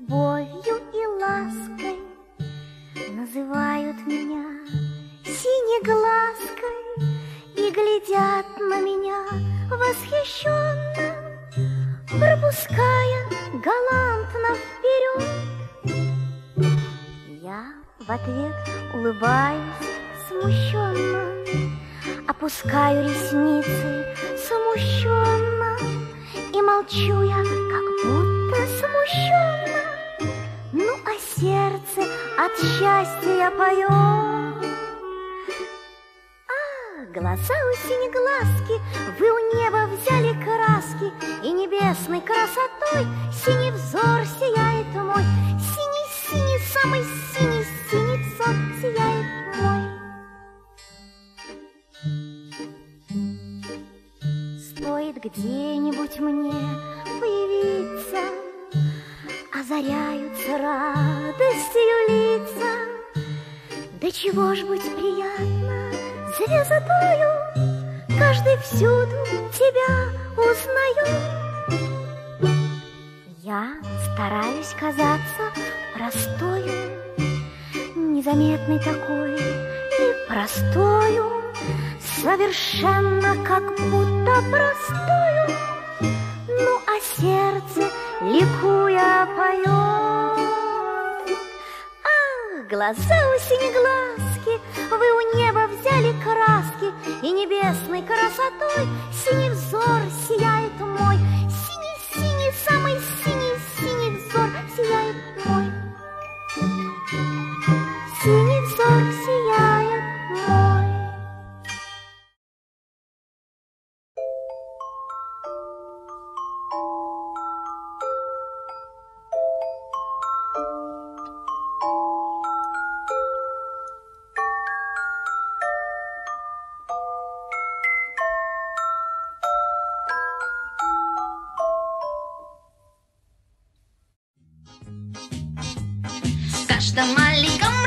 любовью и лаской. Называют меня синеглазкой И глядят на меня восхищенно Пропуская галантно вперед Я в ответ улыбаюсь смущенно Опускаю ресницы смущенно И молчу я, как будто смущенно. А сердце от счастья поет. Глаза у синеглазки, вы у неба взяли краски, И небесной красотой синий взор сияет мой. Синий-синий, самый синий, синий взор сияет мой. Стоит где-нибудь мне Озаряются радостью лица, Да чего ж быть приятно звездою, Каждый всюду тебя узнает. Я стараюсь казаться простою, Незаметной такой и простою, Совершенно как будто простою, глаза у синеглазки, вы у неба взяли краски, И небесной красотой синий the Maligam